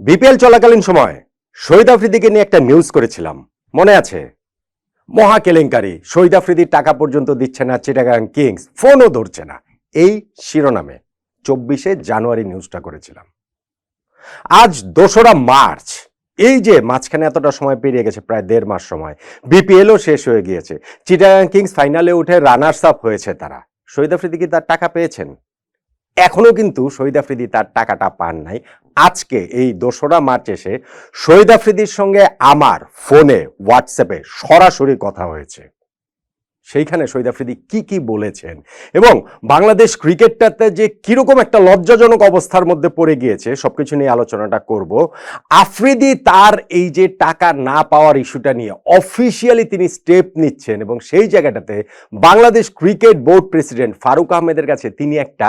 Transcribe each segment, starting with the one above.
BPL চলাকালীন সময় শহীদ আফ্রিদিকে নিয়ে একটা নিউজ করেছিলাম। মনে আছে? মহা কেলেঙ্কারি। শহীদ আফ্রিদির টাকা পর্যন্ত দিচ্ছে না চিটাগাং কিংস। ফোনও ধরছে না। এই শিরোনামে চব্বিশে জানুয়ারি নিউজটা করেছিলাম। আজ দোসরা মার্চ। এই যে মাঝখানে এতটা সময় পেরিয়ে গেছে, প্রায় দেড় মাস সময়, বিপিএলও শেষ হয়ে গিয়েছে। চিটাগাং কিংস ফাইনালে উঠে রানার্স আপ হয়েছে তারা। শহীদ আফ্রিদি কি তার টাকা পেয়েছেন? এখনও কিন্তু শহীদ আফ্রিদি তার টাকাটা পান নাই। আজকে এই দোসরা মার্চ এসে শহীদ আফ্রিদির সঙ্গে আমার ফোনে, হোয়াটসঅ্যাপে সরাসরি কথা হয়েছে। সেইখানে শহীদ আফ্রিদি কি কি বলেছেন এবং বাংলাদেশ ক্রিকেটটাতে যে কীরকম একটা লজ্জাজনক অবস্থার মধ্যে পড়ে গিয়েছে সব কিছু নিয়ে আলোচনাটা করব। আফ্রিদি তার এই যে টাকা না পাওয়ার ইস্যুটা নিয়ে অফিসিয়ালি তিনি স্টেপ নিচ্ছেন এবং সেই জায়গাটাতে Bangladesh cricket board president Faruque আহমেদের কাছে তিনি একটা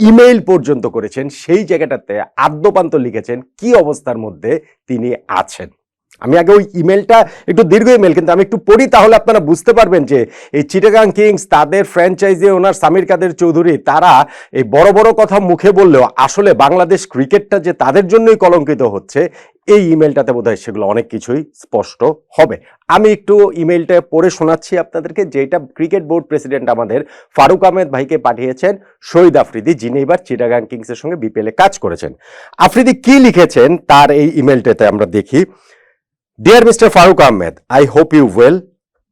ইমেইল পর্যন্ত করেছেন সেই জায়গাটাতে আদ্যপান্ত লিখেছেন কি অবস্থার মধ্যে তিনি আছেন। আমি আগে ওই ইমেলটা একটু দীর্ঘ ইমেল কিন্তু আমি একটু পড়ি তাহলে আপনারা বুঝতে পারবেন যে এই চিটাগাং কিংস তাদের ফ্র্যাঞ্চাইজি ওনার সামির কাদের চৌধুরী তারা এই বড় বড় কথা মুখে বললেও আসলে বাংলাদেশ ক্রিকেটটা যে তাদের জন্যই কলঙ্কিত হচ্ছে, এই ইমেলটাতে বোধহয় সেগুলো অনেক কিছুই স্পষ্ট হবে। আমি একটু ইমেলটা পড়ে শোনাচ্ছি আপনাদেরকে, যেটা ক্রিকেট বোর্ড প্রেসিডেন্ট আমাদের ফারুক আহমেদ ভাইকে পাঠিয়েছেন, শহীদ আফ্রিদি, যিনি এবার চিটাগাং কিংসের সঙ্গে বিপিএলে কাজ করেছেন। আফ্রিদি কি লিখেছেন, তার এই ইমেলটাতে আমরা দেখি। Dear Mr. Farooq Ahmed, I hope you well.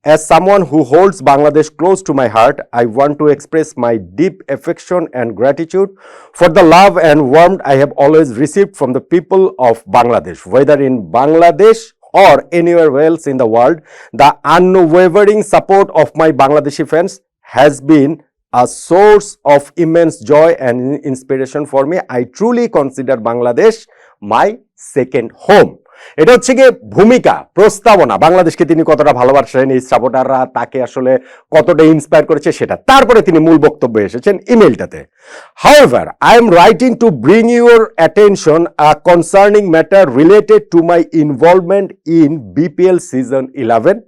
As someone who holds Bangladesh close to my heart, I want to express my deep affection and gratitude for the love and warmth I have always received from the people of Bangladesh, whether in Bangladesh or anywhere else in the world. The unwavering support of my Bangladeshi fans has been a source of immense joy and inspiration for me. I truly consider Bangladesh my second home. এটা হচ্ছে গিয়ে ভূমিকা প্রস্তাবনা। বাংলাদেশকে তিনি কতটা ভালোবাসেন এই সাপোর্টাররা তাকে আসলে কতটা ইন্সপায়ার করেছে সেটা। তারপরে তিনি মূল বক্তব্যে এসেছেন ইমেলটাতে however I am writing to bring your attention a concerning matter related to my involvement in BPL season eleven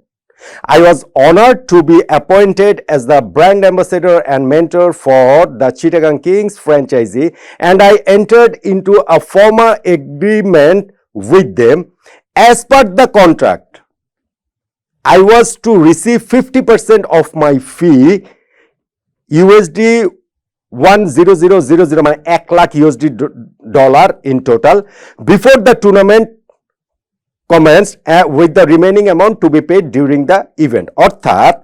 I was honored to be appointed as the brand ambassador and mentor for the Chittagong Kings franchisee, and I entered into a formal agreement with them. As per the contract, I was to receive 50% of my fee, USD 10000 মানে এক lakh USD dollar in total before the tournament commenced uh, with the remaining amount to be paid during the event অর্থাৎ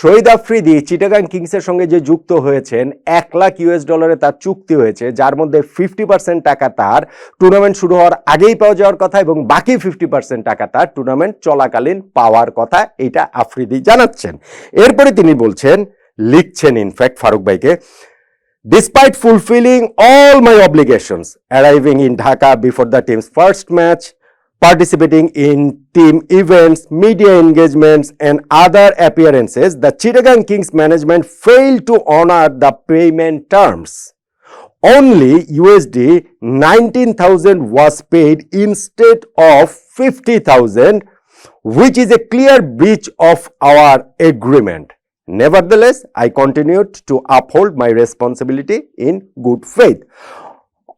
Shahid Afridi Chittagong কিংসের সঙ্গে যে যুক্ত হয়েছেন এক lakh US ডলারে তার চুক্তি হয়েছে যার মধ্যে ফিফটি পার্সেন্ট টাকা তার টুর্নামেন্ট শুরু হওয়ার আগেই পাওয়া যাওয়ার কথা এবং বাকি ফিফটি পার্সেন্ট টাকা তার টুর্নামেন্ট চলাকালীন পাওয়ার কথা এটা আফ্রিদি জানাচ্ছেন। এরপরে তিনি বলছেন লিখছেন ইনফ্যাক্ট ফারুক ভাইকে Despite fulfilling all my obligations, arriving in Dhaka before the team's first match, participating in team events, media engagements, and other appearances, the Chittagong Kings management failed to honor the payment terms. Only USD 19,000 was paid instead of 50,000, which is a clear breach of our agreement. Nevertheless, I continued to uphold my responsibility in good faith.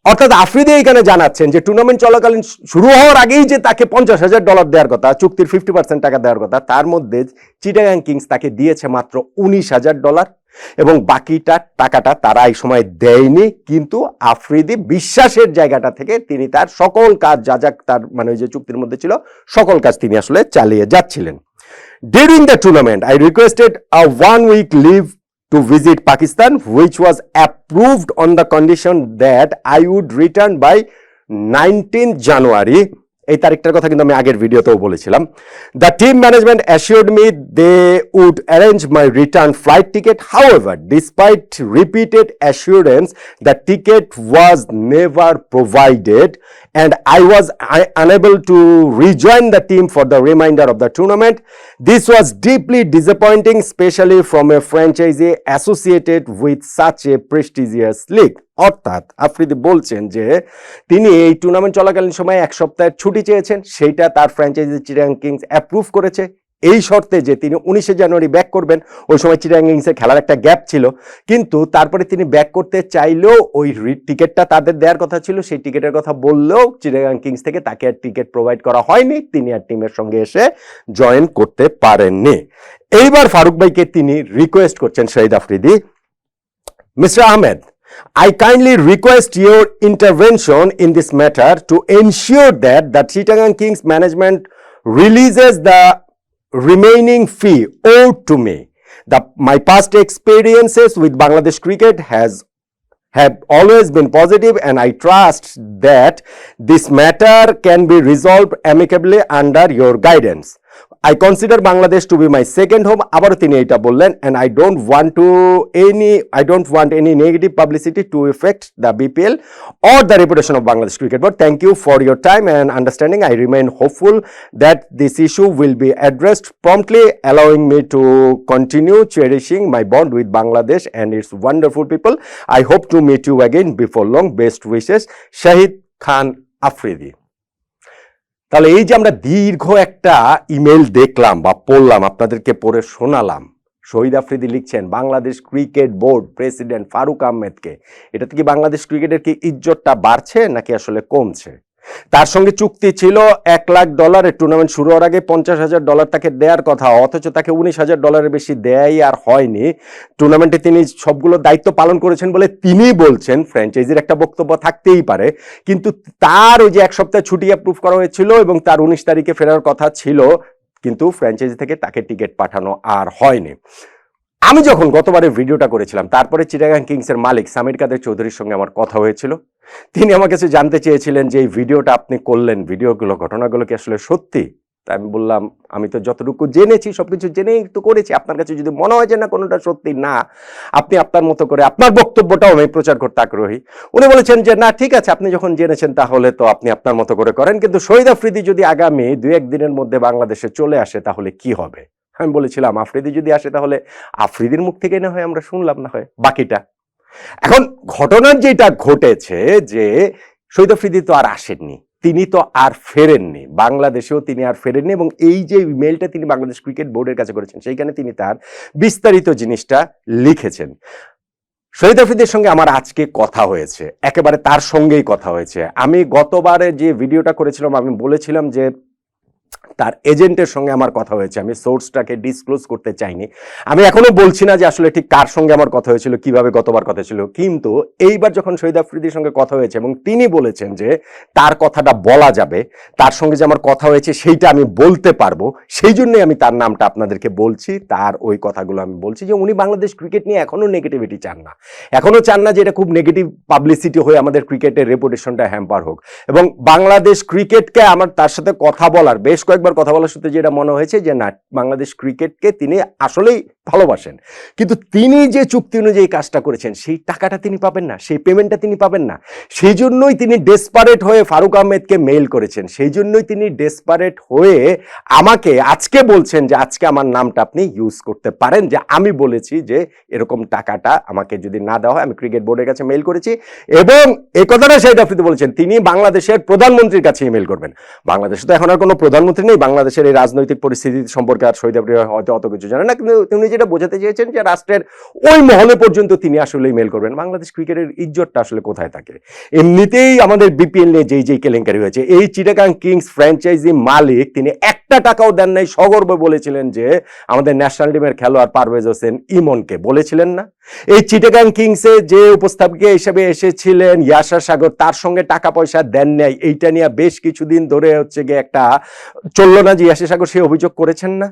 অর্থাৎ আফ্রিদি এখানে জানাচ্ছেন যে tournament চলাকালীন শুরু হওয়ার আগেই যে তাকে পঞ্চাশ হাজার ডলার দেওয়ার কথা, চুক্তির ফিফটি পার্সেন্ট টাকা দেওয়ার কথা, তার মধ্যে চিটাগাং কিংস তাকে দিয়েছে মাত্র উনিশ হাজার ডলার এবং বাকিটা টাকাটা তারা এই সময় দেয়নি, কিন্তু আফ্রিদি বিশ্বাসের জায়গাটা থেকে তিনি তার সকল কাজ, যা যা তার মানে ওই যে চুক্তির মধ্যে ছিল, সকল কাজ তিনি আসলে চালিয়ে যাচ্ছিলেন। During the tournament I requested a one week leave to visit Pakistan, which was approved on the condition that I would return by 19th January. এই তারিখটার কথা কিন্তু আমি আগের ভিডিওতেও বলেছিলাম the team management assured me they would arrange my return flight ticket however despite repeated assurance the ticket was never provided I was I- unable to rejoin the team for the remainder of the tournament. This was deeply disappointing, especially from a franchisee associated with such a prestigious league. অর্থাৎ আফ্রিদি বলছেন যে তিনি এই tournament চলাকালীন সময় এক সপ্তাহের ছুটি চেয়েছেন সেইটা তার ফ্র্যাঞ্চাইজি চিরাং কিংস অ্যাপ্রুভ করেছে এই শর্তে যে তিনি উনিশে জানুয়ারি ব্যাক করবেন, ওই সময় চিটাগাং কিংসের খেলার একটা গ্যাপ ছিল। কিন্তু তারপরে তিনি ব্যাক করতে চাইলেও ওই টিকিটটা তাদের দেওয়ার কথা ছিল। সেই টিকিটের কথা বললেও চিটাগাং কিংস থেকে তাকে আর টিকিট প্রোভাইড করা হয়নি। তিনি আর টিমের সঙ্গে এসে জয়েন করতে পারেননি। এইবার ফারুক ভাইকে তিনি রিকোয়েস্ট করছেন Shahid Afridi mister Ahmed, I kindly request your intervention in this matter to ensure that the Chittagong Kings management releases the remaining fee owed to me. The, my past experiences with Bangladesh cricket has have always been positive and I trust that this matter can be resolved amicably under your guidance. I consider Bangladesh to be my second home. আবারও তিনি এটা বললেন and I don't want to any I don't want any negative publicity to affect the BPL or the reputation of Bangladesh cricket board. Thank you for your time and understanding. I remain hopeful that this issue will be addressed promptly, allowing me to continue cherishing my bond with Bangladesh and its wonderful people. I hope to meet you again before long. Best wishes, Shahid Khan Afridi. তাহলে এই যে আমরা দীর্ঘ একটা email দেখলাম বা পড়লাম, আপনাদেরকে পড়ে শোনালাম। শহীদ আফ্রিদি লিখছেন, Bangladesh cricket board president Faruque আহমেদকে। এটাতে কি বাংলাদেশ ক্রিকেটের কি ইজ্জতটা বাড়ছে নাকি আসলে কমছে? তার সঙ্গে চুক্তি ছিল এক লাখ ডলারের। টুর্নামেন্ট শুরু হওয়ার আগে পঞ্চাশ হাজার ডলার তাকে দেওয়ার কথা, অথচ তাকে উনিশ হাজার ডলারের বেশি দেয়াই আর হয়নি। টুর্নামেন্টে তিনি সবগুলো দায়িত্ব পালন করেছেন বলে তিনি বলছেন। ফ্র্যাঞ্চাইজির একটা বক্তব্য থাকতেই পারে। কিন্তু তার ওই যে এক সপ্তাহ ছুটি অ্যাপ্রুভ করা হয়েছিল এবং তার উনিশ তারিখে ফেরার কথা ছিল, কিন্তু ফ্র্যাঞ্চাইজি থেকে তাকে টিকিট পাঠানো আর হয়নি। আমি যখন গতবারে ভিডিওটা করেছিলাম, তারপরে চিটাগাং কিংসের মালিক সামির কাদের চৌধুরীর সঙ্গে আমার কথা হয়েছিল। তিনি আমার কাছে জানতে চেয়েছিলেন যে এই ভিডিওটা আপনি করলেন, ভিডিওগুলো, ঘটনাগুলো কি আসলে সত্যি? তাই আমি বললাম, আমি তো যতটুকু জেনেছি, সবকিছু জেনেই তো করেছি। আপনার কাছে যদি মনে হয় যে না, কোনোটা সত্যি, না, আপনি আপনার মতো করে, আপনার বক্তব্যটাও আমি প্রচার করতে আগ্রহী। উনি বলেছেন যে, না, ঠিক আছে, আপনি যখন জেনেছেন, তাহলে তো আপনি আপনার মতো করে করেন। কিন্তু শহীদ আফ্রিদি যদি আগামী দু এক দিনের মধ্যে বাংলাদেশে চলে আসে, তাহলে কি হবে? আমি বলেছিলাম, আফ্রিদি যদি আসে, তাহলে আফ্রিদির মুখ থেকে না হয় আমরা শুনলাম না হয়, বাকিটা। এখন ঘটনার যেটা ঘটেছে যে শহীদ আফ্রিদি তো আর আসেননি, তিনি তো আর ফেরেননি, বাংলাদেশেও তিনি আর ফেরেননি এবং এই যে ইমেলটা তিনি বাংলাদেশ ক্রিকেট বোর্ডের কাছে করেছেন, সেইখানে তিনি তার বিস্তারিত জিনিসটা লিখেছেন। শহীদ আফ্রিদির সঙ্গে আমার আজকে কথা হয়েছে, একেবারে তার সঙ্গেই কথা হয়েছে। আমি গতবারে যে ভিডিওটা করেছিলাম, আমি বলেছিলাম যে তার এজেন্টের সঙ্গে আমার কথা হয়েছে। আমি সোর্সটাকে ডিসক্লোজ করতে চাইনি। আমি এখনও বলছি না যে আসলে ঠিক কার সঙ্গে আমার কথা হয়েছিল, কীভাবে গতবার কথা ছিল। কিন্তু এইবার যখন শহীদ আফ্রিদির সঙ্গে কথা হয়েছে এবং তিনি বলেছেন যে তার কথাটা বলা যাবে, তার সঙ্গে যে আমার কথা হয়েছে সেইটা আমি বলতে পারব, সেই জন্যই আমি তার নামটা আপনাদেরকে বলছি, তার ওই কথাগুলো আমি বলছি যে উনি বাংলাদেশ ক্রিকেট নিয়ে এখনও নেগেটিভিটি চান না। এখনও চান না যে এটা খুব নেগেটিভ পাবলিসিটি হয়ে আমাদের ক্রিকেটের রেপুটেশনটা হ্যাম্পার হোক। এবং বাংলাদেশ ক্রিকেটকে আমার তার সাথে কথা বলার বেশ কয়েকবার কথা বলার সাথে যেটা মনে হয়েছে যে, না, বাংলাদেশ ক্রিকেটকে তিনি আসলেই ভালোবাসেন। কিন্তু তিনি যে চুক্তি অনুযায়ী কাজটা করেছেন, সেই টাকাটা তিনি পাবেন না, সেই পেমেন্টটা তিনি পাবেন না। সেই জন্যই তিনি ডেসপারেট হয়ে ফারুক আহমেদকে মেইল করেছেন। সেই জন্যই তিনি ডেসপারেট হয়ে আমাকে আজকে বলছেন যে, আজকে আমার নামটা আপনি ইউজ করতে পারেন, যে আমি বলেছি যে, এরকম টাকাটা আমাকে যদি না দেওয়া হয়, আমি ক্রিকেট বোর্ডের কাছে মেইল করেছি। এবং এই কথাটা শহীদ আফ্রিদি বলেছেন, তিনি বাংলাদেশের প্রধানমন্ত্রীর কাছে ইমেল করবেন। বাংলাদেশে তো এখন আর কোনো প্রধানমন্ত্রী নেই। বাংলাদেশের এই রাজনৈতিক পরিস্থিতি সম্পর্কে আর শহীদ আফ্রিদি হয়তো অত কিছু জানেন না। কিন্তু তিনি যেটা বোঝাতে চেয়েছেন যে রাষ্ট্রের ওই মহলে পর্যন্ত তিনি আসলে মেল করবেন। বাংলাদেশ ক্রিকেটের ইজ্জতটা আসলে কোথায় থাকে? এমনিতেই আমাদের বিপিএল নিয়ে যেই যেই কেলেঙ্কারি হয়েছে, এই চিটাগাং কিংস ফ্র্যাঞ্চাইজি মালিক তিনি একটা টাকাও দেন নাই, সগর্বে বলেছিলেন যে আমাদের ন্যাশনাল টিমের খেলোয়াড় পারভেজ হোসেন ইমনকে। বলেছিলেন না। এই চিটেগাং কিংসে যে উপস্থাপিকা হিসেবে এসেছিলেন ইয়াশা সাগর, তার সঙ্গে টাকা পয়সা দেন নাই। এইটা নিয়ে বেশ কিছুদিন ধরে হচ্ছে গিয়ে একটা চলল না যে ইয়াশা সাগর সে অভিযোগ করেছেন না।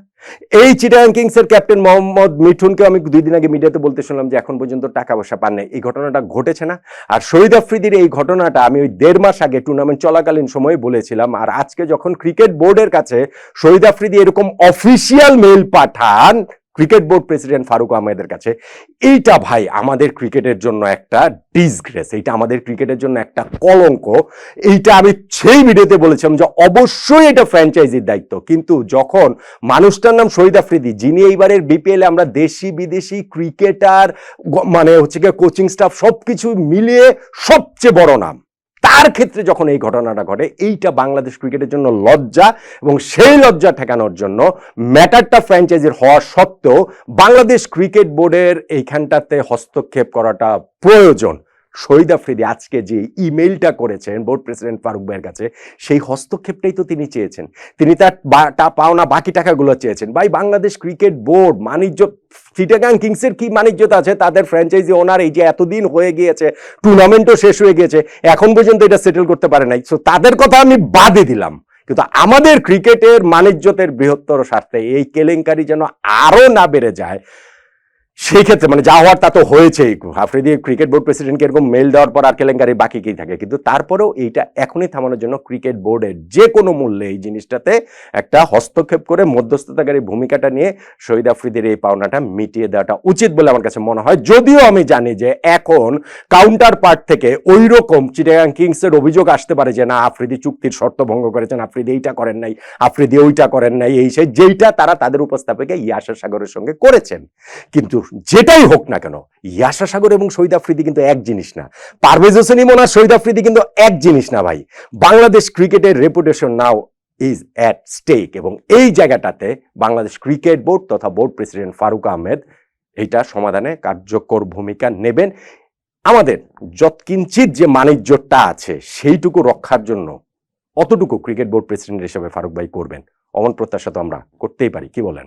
এই চিটাগাং কিংসের ক্যাপ্টেন মোহাম্মদ মিঠুনকে আমি দুই দিন আগে মিডিয়াতে বলতে শুনলাম যে এখন পর্যন্ত টাকা পয়সা পান নাই। এই ঘটনাটা ঘটেছে না। আর শহীদ আফ্রিদির এই ঘটনাটা আমি ওই দেড় মাস আগে টুর্নামেন্ট চলাকালীন সময়ে বলেছিলাম। আর আজকে যখন ক্রিকেট বোর্ডের কাছে শহীদ আফ্রিদি এরকম অফিসিয়াল মেইল পাঠান ক্রিকেট বোর্ড প্রেসিডেন্ট ফারুক আহমেদের কাছে, এইটা ভাই আমাদের ক্রিকেটের জন্য একটা ডিসগ্রেস এইটা আমাদের ক্রিকেটের জন্য একটা কলঙ্ক, এইটা আমি সেই ভিডিওতে বলেছিলাম যে অবশ্যই এটা ফ্র্যাঞ্চাইজির দায়িত্ব। কিন্তু যখন মানুষটার নাম শহীদ আফ্রিদি, যিনি এইবারের বিপিএলে আমরা দেশি বিদেশি ক্রিকেটার মানে হচ্ছে গিয়ে কোচিং স্টাফ সব কিছু মিলিয়ে সবচেয়ে বড় নাম তার ক্ষেত্রে যখন এই ঘটনাটা ঘটে, এইটা বাংলাদেশ ক্রিকেটের জন্য লজ্জা এবং সেই লজ্জা ঠেকানোর জন্য ম্যাটারটা ফ্র্যাঞ্চাইজির হওয়া সত্ত্বেও বাংলাদেশ ক্রিকেট বোর্ডের এইখানটাতে হস্তক্ষেপ করাটা প্রয়োজন। শহীদ আফ্রিদি আজকে যে ইমেইলটা করেছেন বোর্ড প্রেসিডেন্ট ফারুক ভাইয়ের কাছে, সেই হস্তক্ষেপটাই তো তিনি চেয়েছেন। তিনি তার পাওনা বাকি টাকাগুলো চেয়েছেন। ভাই, বাংলাদেশ ক্রিকেট বোর্ড বাণিজ্য চিটাগাং কিংসের কি বাণিজ্যতা আছে? তাদের ফ্র্যাঞ্চাইজি ওনার এই যে এতদিন হয়ে গিয়েছে, টুর্নামেন্টও শেষ হয়ে গিয়েছে, এখন পর্যন্ত এটা সেটেল করতে পারে নাই। সো তাদের কথা আমি বাদে দিলাম। কিন্তু আমাদের ক্রিকেটের বাণিজ্যতের বৃহত্তর স্বার্থে এই কেলেঙ্কারি যেন আরও না বেড়ে যায় সেই ক্ষেত্রে মানে যা হওয়ার তা তো হয়েছেই। আফ্রিদি ক্রিকেট বোর্ড প্রেসিডেন্টকে এরকম মেল দেওয়ার পর আর কেলেঙ্কারি বাকি কি থাকে? কিন্তু তারপরেও এইটা এখনই থামানোর জন্য ক্রিকেট বোর্ডের যে কোনো মূল্যে এই জিনিসটাতে একটা হস্তক্ষেপ করে মধ্যস্থতাকারী ভূমিকাটা নিয়ে শহীদ আফ্রিদির এই পাওনাটা মিটিয়ে দেওয়াটা উচিত বলে আমার কাছে মনে হয়। যদিও আমি জানি যে এখন কাউন্টার পার্ট থেকে ওই রকম চিটাগাং কিংসের অভিযোগ আসতে পারে যে, না, আফ্রিদি চুক্তির শর্ত ভঙ্গ করেছেন, আফ্রিদি এইটা করেন নাই, আফ্রিদি ওইটা করেন নাই। এই সেই, যেইটা তারা তাদের উপস্থাপকে ইয়াসা সাগরের সঙ্গে করেছেন। কিন্তু যেটাই হোক না কেন, ইয়াসা সাগর এবং শহীদ আফ্রিদি কিন্তু এক জিনিস না। পারভেজ হোসেন আর শহীদ আফ্রিদি কিন্তু এক জিনিস না ভাই। বাংলাদেশ ক্রিকেটের reputation now is at stake এবং এই জায়গাটাতে বাংলাদেশ ক্রিকেট বোর্ড তথা বোর্ড প্রেসিডেন্ট ফারুক আহমেদ এইটা সমাধানে কার্যকর ভূমিকা নেবেন। আমাদের যৎকিঞ্চিত যে বাণিজ্যটা আছে সেইটুকু রক্ষার জন্য অতটুকু ক্রিকেট বোর্ড প্রেসিডেন্ট হিসেবে ফারুক ভাই করবেন। অমন প্রত্যাশা তো আমরা করতেই পারি, কি বলেন?